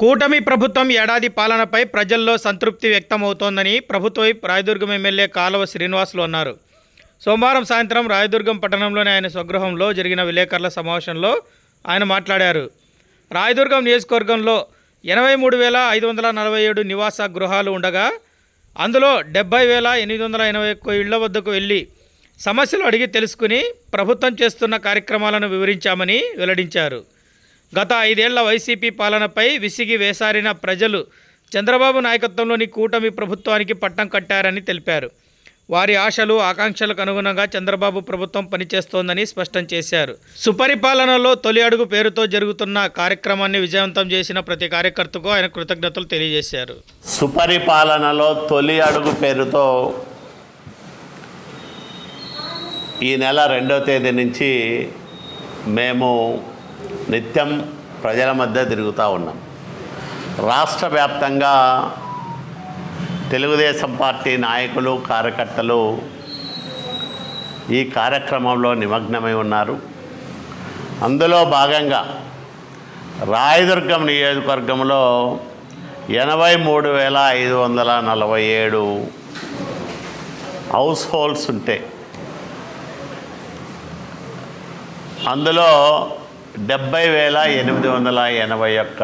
కూటమి ప్రభుత్వం ఏడాది పాలనపై ప్రజల్లో సంతృప్తి వ్యక్తమవుతోందని ప్రభుత్వ రాయదుర్గం ఎమ్మెల్యే కాలువ శ్రీనివాసులు అన్నారు. సోమవారం సాయంత్రం రాయదుర్గం పట్టణంలోని ఆయన స్వగృహంలో జరిగిన విలేకరుల సమావేశంలో ఆయన మాట్లాడారు. రాయదుర్గం నియోజకవర్గంలో ఎనభై మూడు వేల ఐదు వందల నలభై ఏడు నివాస గృహాలు ఉండగా అందులో డెబ్బై వేల ఎనిమిది వందల ఎనభై ఒక్క ఇళ్ళ వద్దకు వెళ్ళి సమస్యలు అడిగి తెలుసుకుని ప్రభుత్వం చేస్తున్న కార్యక్రమాలను వివరించామని వెల్లడించారు. గత ఐదేళ్ళ వైసీపీ పాలనపై విసిగి వేసారిన ప్రజలు చంద్రబాబు నాయకత్వంలోని కూటమి ప్రభుత్వానికి పట్టం కట్టారని తెలిపారు. వారి ఆశలు ఆకాంక్షలకు అనుగుణంగా చంద్రబాబు ప్రభుత్వం పనిచేస్తోందని స్పష్టం చేశారు. సుపరిపాలనలో తొలి అడుగు పేరుతో జరుగుతున్న కార్యక్రమాన్ని విజయవంతం చేసిన ప్రతి కార్యకర్తకు ఆయన కృతజ్ఞతలు తెలియజేశారు. సుపరిపాలనలో తొలి అడుగు పేరుతో ఈ నెల రెండవ తేదీ నుంచి మేము నిత్యం ప్రజల మధ్య తిరుగుతూ ఉన్నాం. రాష్ట్ర వ్యాప్తంగా తెలుగుదేశం పార్టీ నాయకులు కార్యకర్తలు ఈ కార్యక్రమంలో నిమగ్నమై ఉన్నారు. అందులో భాగంగా రాయదుర్గం నియోజకవర్గంలో ఎనభై మూడు వేల ఐదు వందల నలభై ఏడు హౌస్ హోల్డ్స్ ఉంటే అందులో డెబ్బై వేల ఎనిమిది వందల ఎనభై ఒక్క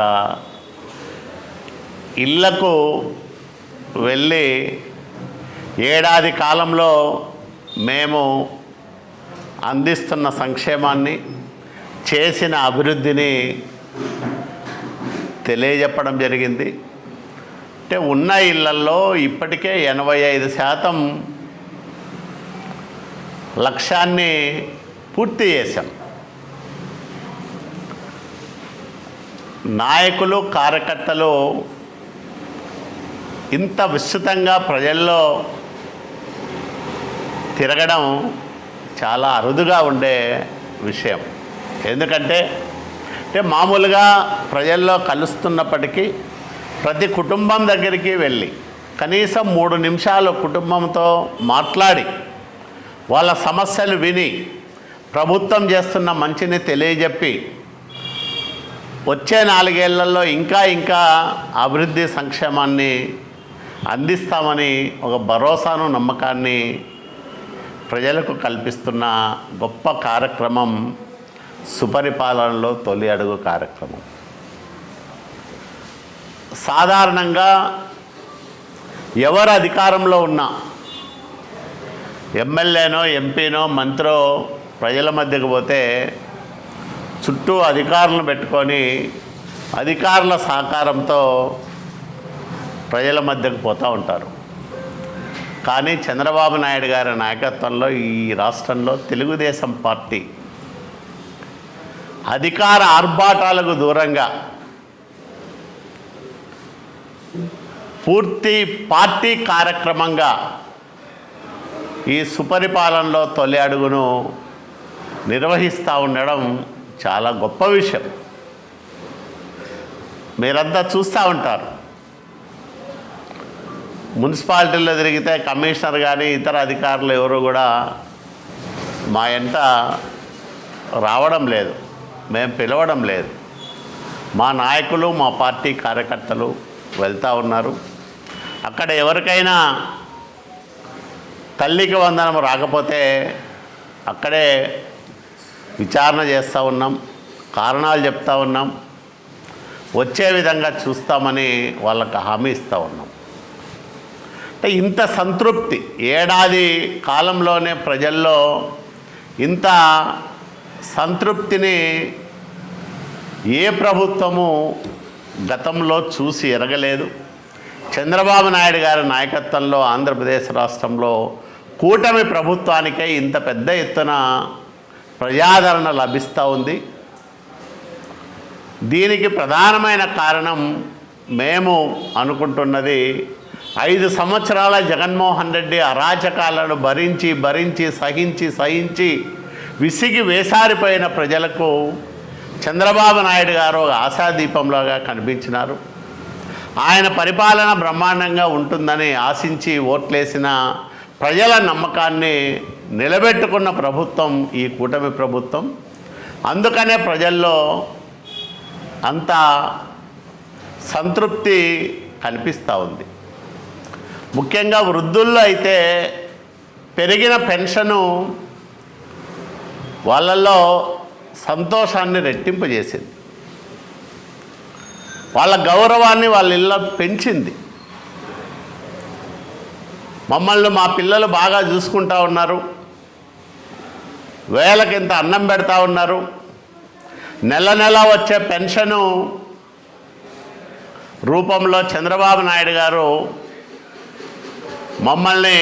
ఇళ్ళకు వెళ్ళి ఏడాది కాలంలో మేము అందిస్తున్న సంక్షేమాన్ని చేసిన అభివృద్ధిని తెలియజెప్పడం జరిగింది. అంటే ఉన్న ఇళ్ళల్లో ఇప్పటికే ఎనభై ఐదు శాతం లక్ష్యాన్ని పూర్తి చేశాం. నాయకులు కార్యకర్తలు ఇంత విస్తృతంగా ప్రజల్లో తిరగడం చాలా అరుదుగా ఉండే విషయం. ఎందుకంటే అంటే మామూలుగా ప్రజల్లో కలుస్తున్నప్పటికీ ప్రతి కుటుంబం దగ్గరికి వెళ్ళి కనీసం మూడు నిమిషాలు కుటుంబంతో మాట్లాడి వాళ్ళ సమస్యలు విని ప్రభుత్వం చేస్తున్న మంచిని తెలియజెప్పి వచ్చే నాలుగేళ్ళలో ఇంకా ఇంకా అభివృద్ధి సంక్షేమాన్ని అందిస్తామని ఒక భరోసాను నమ్మకాన్ని ప్రజలకు కల్పిస్తున్న గొప్ప కార్యక్రమం సుపరిపాలనలో తొలి అడుగు కార్యక్రమం. సాధారణంగా ఎవరు అధికారంలో ఉన్నా ఎమ్మెల్యేనో ఎంపీనో మంత్రో ప్రజల మధ్యకు పోతే చుట్టూ అధికారులను పెట్టుకొని అధికారుల సహకారంతో ప్రజల మధ్యకు పోతూ ఉంటారు. కానీ చంద్రబాబు నాయుడు గారి నాయకత్వంలో ఈ రాష్ట్రంలో తెలుగుదేశం పార్టీ అధికార ఆర్భాటాలకు దూరంగా పూర్తి పార్టీ కార్యక్రమంగా ఈ సుపరిపాలనలో తొలి అడుగును నిర్వహిస్తూ ఉండడం చాలా గొప్ప విషయం. మీరంతా చూస్తూ ఉంటారు. మున్సిపాలిటీలో తిరిగితే కమిషనర్ కానీ ఇతర అధికారులు ఎవరు కూడా మా ఎంట రావడం లేదు. మేము పిలవడం లేదు. మా నాయకులు మా పార్టీ కార్యకర్తలు వెళ్తూ ఉన్నారు. అక్కడ ఎవరికైనా తల్లికి వందనం రాకపోతే అక్కడే విచారణ చేస్తూ ఉన్నాం కారణాలు చెప్తా ఉన్నాం వచ్చే విధంగా చూస్తామని వాళ్ళకి హామీ ఇస్తూ ఉన్నాం. అంటే ఇంత సంతృప్తి ఏడాది కాలంలోనే ప్రజల్లో ఇంత సంతృప్తిని ఏ ప్రభుత్వము గతంలో చూసి ఎరగలేదు. చంద్రబాబు నాయుడు గారి నాయకత్వంలో ఆంధ్రప్రదేశ్ రాష్ట్రంలో కూటమి ప్రభుత్వానికే ఇంత పెద్ద ఎత్తున ప్రజాదరణ లభిస్తూ ఉంది. దీనికి ప్రధానమైన కారణం మేము అనుకుంటున్నది ఐదు సంవత్సరాల జగన్మోహన్ రెడ్డి అరాచకాలను భరించి భరించి సహించి సహించి విసిగి వేసారిపోయిన ప్రజలకు చంద్రబాబు నాయుడు గారు ఆశాదీపంలాగా కనిపించినారు. ఆయన పరిపాలన బ్రహ్మాండంగా ఉంటుందని ఆశించి ఓట్లేసిన ప్రజల నమ్మకాన్ని నిలబెట్టుకున్న ప్రభుత్వం ఈ కూటమి ప్రభుత్వం. అందుకనే ప్రజల్లో అంత సంతృప్తి కనిపిస్తూ ఉంది. ముఖ్యంగా వృద్ధుల్లో అయితే పెరిగిన పెన్షను వాళ్ళల్లో సంతోషాన్ని రెట్టింపజేసింది. వాళ్ళ గౌరవాన్ని వాళ్ళ ఇళ్ళ పెంచింది. మమ్మల్ని మా పిల్లలు బాగా చూసుకుంటా ఉన్నారు. వేలకింత అన్నం పెడతా ఉన్నారు. నెల నెల వచ్చే పెన్షను రూపంలో చంద్రబాబు నాయుడు గారు మమ్మల్ని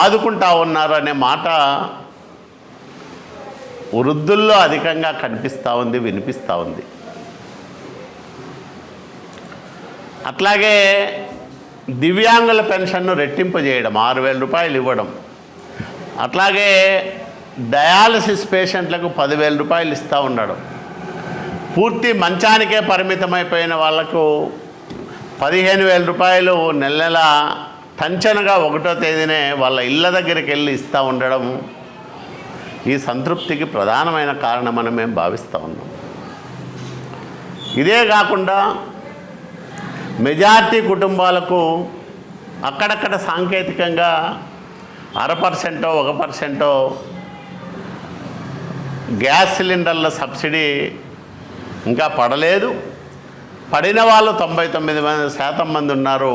ఆదుకుంటా ఉన్నారు అనే మాట వృద్ధుల్లో అధికంగా కనిపిస్తూ ఉంది వినిపిస్తూ ఉంది. అట్లాగే దివ్యాంగుల పెన్షన్ను రెట్టింపు చేయడం ఆరు వేల రూపాయలు ఇవ్వడం. అట్లాగే డయాలసిస్ పేషెంట్లకు పదివేల రూపాయలు ఇస్తూ ఉండడం. పూర్తి మంచానికే పరిమితమైపోయిన వాళ్ళకు పదిహేను వేల రూపాయలు నెల నెల టంచనగా ఒకటో తేదీనే వాళ్ళ ఇళ్ళ దగ్గరికి వెళ్ళి ఇస్తూ ఉండడం ఈ సంతృప్తికి ప్రధానమైన కారణమని మేము భావిస్తూ ఉన్నాం. ఇదే కాకుండా మెజార్టీ కుటుంబాలకు అక్కడక్కడ సాంకేతికంగా అర పర్సెంటో ఒక పర్సెంటో గ్యాస్ సిలిండర్ల సబ్సిడీ ఇంకా పడలేదు. పడిన వాళ్ళు తొంభై తొమ్మిది మంది శాతం మంది ఉన్నారు.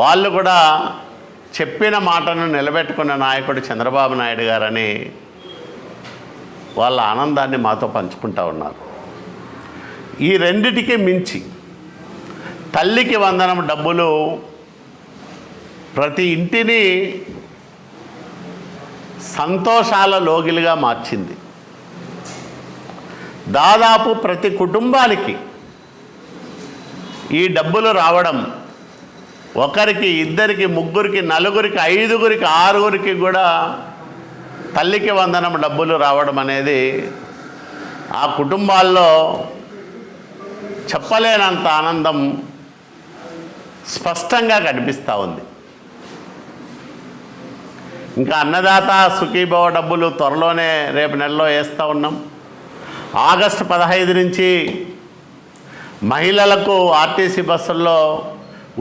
వాళ్ళు కూడా చెప్పిన మాటను నిలబెట్టుకున్న నాయకుడు చంద్రబాబు నాయుడు గారని వాళ్ళ ఆనందాన్ని మాతో పంచుకుంటా ఉన్నారు. ఈ రెండిటికి మించి తల్లికి వందనం డబ్బులు ప్రతి ఇంటిని సంతోషాల లోగిలుగా మార్చింది. దాదాపు ప్రతి కుటుంబానికి ఈ డబ్బులు రావడం ఒకరికి ఇద్దరికి ముగ్గురికి నలుగురికి ఐదుగురికి ఆరుగురికి కూడా తల్లికి వందనం డబ్బులు రావడం అనేది ఆ కుటుంబాల్లో చెప్పలేనంత ఆనందం స్పష్టంగా కనిపిస్తూ ఉంది. ఇంకా అన్నదాత సుఖీభవ డబ్బులు త్వరలోనే రేపు నెలలో వేస్తూ ఉన్నాం. ఆగస్టు పదహైదు నుంచి మహిళలకు ఆర్టీసీ బస్సుల్లో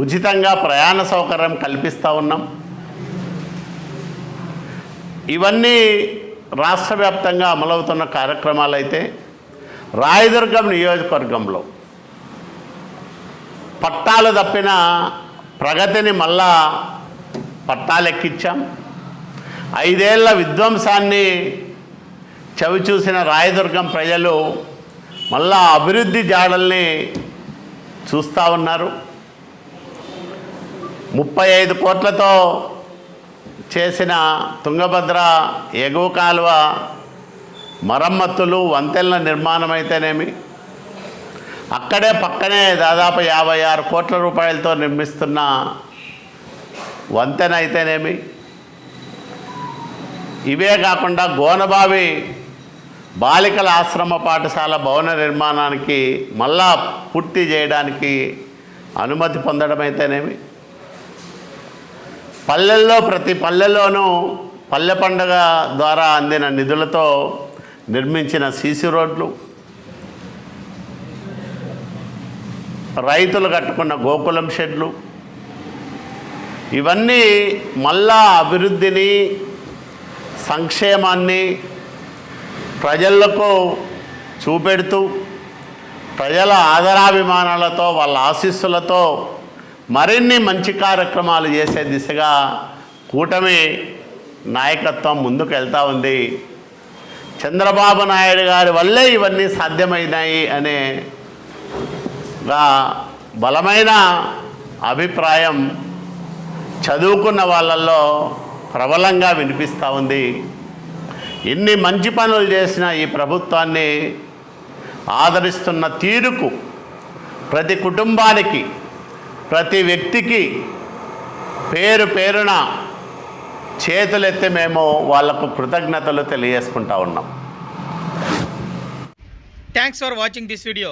ఉచితంగా ప్రయాణ సౌకర్యం కల్పిస్తూ ఉన్నాం. ఇవన్నీ రాష్ట్ర వ్యాప్తంగా అమలవుతున్న కార్యక్రమాలు అయితే రాయదుర్గం నియోజకవర్గంలో పట్టాలు తప్పిన ప్రగతిని మళ్ళా పట్టాలెక్కించాం ఐదేళ్ళ విధ్వంసాన్ని చవిచూసిన రాయదుర్గం ప్రజలు మళ్ళా అభివృద్ధి జాడల్ని చూస్తూ ఉన్నారు. ముప్పై ఐదు కోట్లతో చేసిన తుంగభద్ర ఎగువ కాలువ మరమ్మతులు వంతెనల నిర్మాణం అయితేనేమి అక్కడే పక్కనే దాదాపు యాభై ఆరు కోట్ల రూపాయలతో నిర్మిస్తున్న వంతెన అయితేనేమి ఇవే కాకుండా గోనబావి బాలికల ఆశ్రమ పాఠశాల భవన నిర్మాణానికి మళ్ళా పూర్తి చేయడానికి అనుమతి పొందడం అయితేనేమి పల్లెల్లో ప్రతి పల్లెల్లోనూ పల్లె పండుగ ద్వారా అందిన నిధులతో నిర్మించిన సీసీ రోడ్లు రైతులు కట్టుకున్న గోకులం షెడ్లు. ఇవన్నీ మళ్ళా అభివృద్ధిని సంక్షేమాన్ని ప్రజలకు చూపెడుతూ ప్రజల ఆదరాభిమానాలతో వాళ్ళ ఆశీస్సులతో మరిన్ని మంచి కార్యక్రమాలు చేసే దిశగా కూటమి నాయకత్వం ముందుకు వెళ్తూ ఉంది. చంద్రబాబు నాయుడు గారి వల్లే ఇవన్నీ సాధ్యమైనాయి అనే గా బలమైన అభిప్రాయం చదువుకున్న వాళ్ళల్లో ప్రబలంగా వినిపిస్తూ ఉంది. ఎన్ని మంచి పనులు చేసిన ఈ ప్రభుత్వాన్ని ఆదరిస్తున్న తీరుకు ప్రతి కుటుంబానికి ప్రతి వ్యక్తికి పేరు పేరున చేతులెత్తి మేము వాళ్ళకు కృతజ్ఞతలు తెలియజేసుకుంటా ఉన్నాం. Thanks for watching this video